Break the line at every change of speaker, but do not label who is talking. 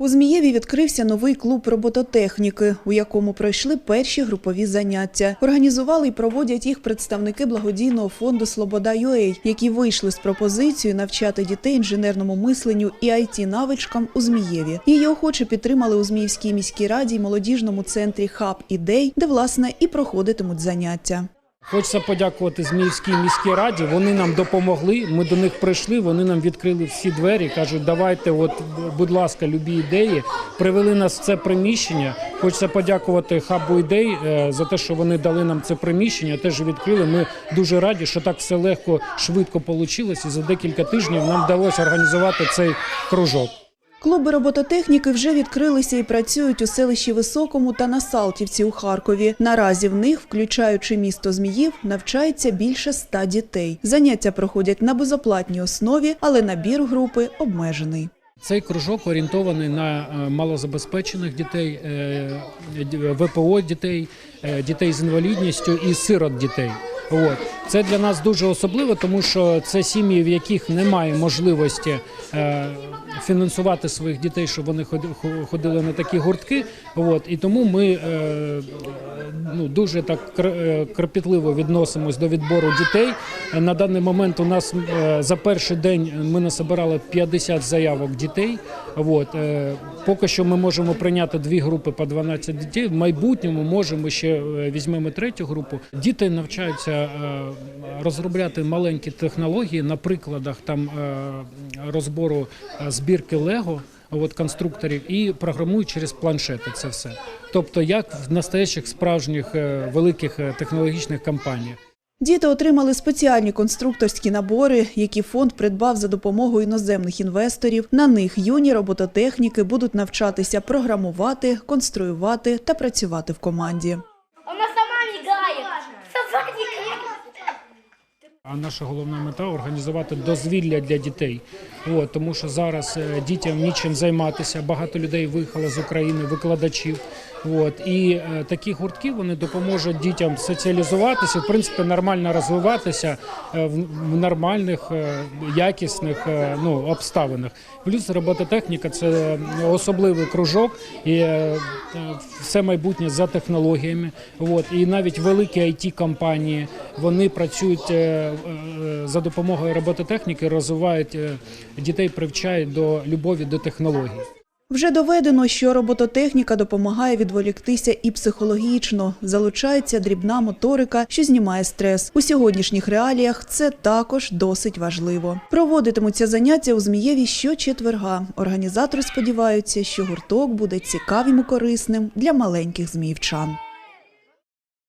У Змієві відкрився новий клуб робототехніки, у якому пройшли перші групові заняття. Організували і проводять їх представники благодійного фонду Слобода UA, які вийшли з пропозицією навчати дітей інженерному мисленню і it навичкам у Змієві. Її охоче підтримали у Зміївській міській раді й молодіжному центрі Хаб ідей, де власне і проходитимуть заняття.
Хочеться подякувати Зміївській міській раді. Вони нам допомогли. Ми до них прийшли. Вони нам відкрили всі двері. кажуть, давайте, от, будь ласка, любі ідеї. Привели нас в це приміщення. Хочеться подякувати хабу ідей е, за те, що вони дали нам це приміщення. Теж відкрили. Ми дуже раді, що так все легко, швидко вийшло. І за декілька тижнів нам вдалося організувати цей кружок.
Клуби робототехніки вже відкрилися і працюють у селищі Високому та на Салтівці у Харкові. Наразі в них, включаючи місто Зміїв, навчається більше ста дітей. Заняття проходять на безоплатній основі, але набір групи обмежений.
Цей кружок орієнтований на е, малозабезпечених дітей, е, ВПО дітей, е, дітей з інвалідністю і сирот дітей. Це для нас дуже особливо, тому що це сім'ї, в яких немає можливості е, фінансувати своїх дітей, щоб вони ходи- ходили на такі гуртки. От і тому ми е, ну дуже так е, кропітливо відносимось до відбору дітей. На даний момент у нас за перший день ми насобирали 50 заявок дітей. От поки що ми можемо прийняти дві групи по 12 дітей. В майбутньому можемо ще візьмемо третю групу. Діти навчаються розробляти маленькі технології на прикладах там е, розбору е, збірки Лего. От конструкторів і програмують через планшети це все. Тобто, як в настоящих справжніх е, великих технологічних компаніях.
Діти отримали спеціальні конструкторські набори, які фонд придбав за допомогою іноземних інвесторів. На них юні робототехніки будуть навчатися програмувати, конструювати та працювати в команді.
А наша головна мета організувати дозвілля для дітей. От, тому що зараз е, дітям нічим займатися. Багато людей виїхало з України, викладачів. От, і е, такі гуртки вони допоможуть дітям соціалізуватися, в принципі, нормально розвиватися е, в, в нормальних, е, якісних е, ну, обставинах. Плюс робототехніка це особливий кружок, і е, все майбутнє за технологіями. От, і навіть великі it компанії вони працюють е, е, за допомогою робототехніки, розвивають е, дітей, привчають до любові до технологій.
Вже доведено, що робототехніка допомагає відволіктися і психологічно. Залучається дрібна моторика, що знімає стрес. У сьогоднішніх реаліях це також досить важливо. Проводитимуться заняття у Змієві щочетверга. Організатори сподіваються, що гурток буде цікавим і корисним для маленьких зміївчан.